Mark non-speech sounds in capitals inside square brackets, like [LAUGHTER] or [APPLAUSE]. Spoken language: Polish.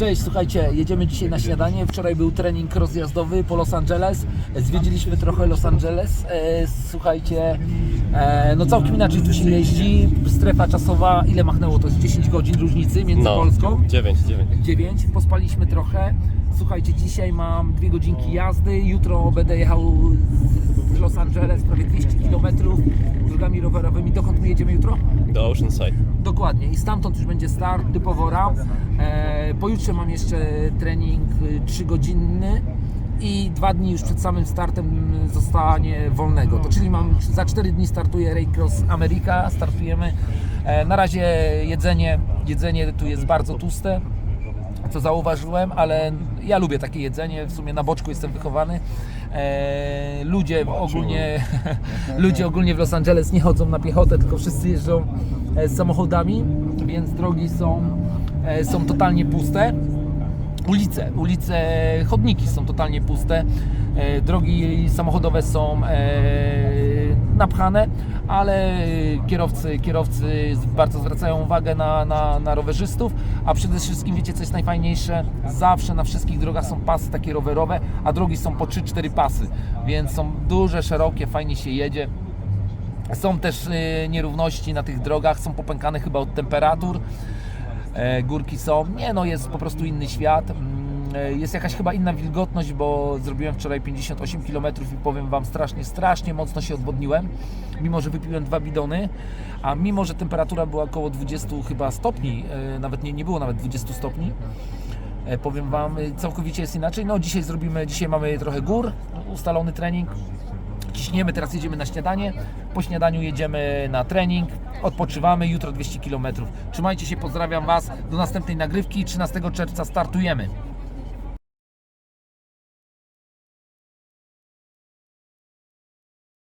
Cześć, słuchajcie, jedziemy dzisiaj na śniadanie. Wczoraj był trening rozjazdowy po Los Angeles. Zwiedziliśmy trochę Los Angeles. E, Słuchajcie, e, no całkiem inaczej tu się jeździ. Strefa czasowa, ile machnęło? To jest 10 godzin różnicy między No, Polską. 9, 9. 9, pospaliśmy trochę. Słuchajcie, dzisiaj mam dwie godzinki jazdy. Jutro będę jechał z- z Los Angeles prawie 200 km drogami rowerowymi. Dokąd my jedziemy jutro? Do Oceanside. Dokładnie i stamtąd już będzie start typowo RAM. E, pojutrze mam jeszcze trening 3-godzinny i dwa dni już przed samym startem zostanie wolnego. To czyli mam za 4 dni startuje Raycross America, startujemy. E, na razie jedzenie, jedzenie tu jest bardzo tłuste co zauważyłem, ale ja lubię takie jedzenie, w sumie na boczku jestem wychowany. E, ludzie ogólnie, [LAUGHS] ludzie ogólnie w Los Angeles nie chodzą na piechotę, tylko wszyscy jeżdżą e, z samochodami, więc drogi są, e, są totalnie puste. Ulice, ulice, chodniki są totalnie puste. E, drogi samochodowe są napchane, ale kierowcy, kierowcy bardzo zwracają uwagę na, na, na rowerzystów, a przede wszystkim wiecie co jest najfajniejsze? Zawsze na wszystkich drogach są pasy takie rowerowe, a drogi są po 3-4 pasy, więc są duże, szerokie, fajnie się jedzie. Są też y, nierówności na tych drogach, są popękane chyba od temperatur. E, Górki są, nie no, jest po prostu inny świat. E, Jest jakaś chyba inna wilgotność, bo zrobiłem wczoraj 58 km i powiem Wam strasznie, strasznie mocno się odwodniłem, mimo że wypiłem dwa bidony, a mimo że temperatura była około 20 chyba stopni, e, nawet nie, nie było nawet 20 stopni, E, powiem Wam, całkowicie jest inaczej. No dzisiaj zrobimy, dzisiaj mamy trochę gór, ustalony trening, ciśniemy, teraz jedziemy na śniadanie, po śniadaniu jedziemy na trening, odpoczywamy, jutro 200 km. Trzymajcie się, pozdrawiam Was, do następnej nagrywki, 13 czerwca startujemy.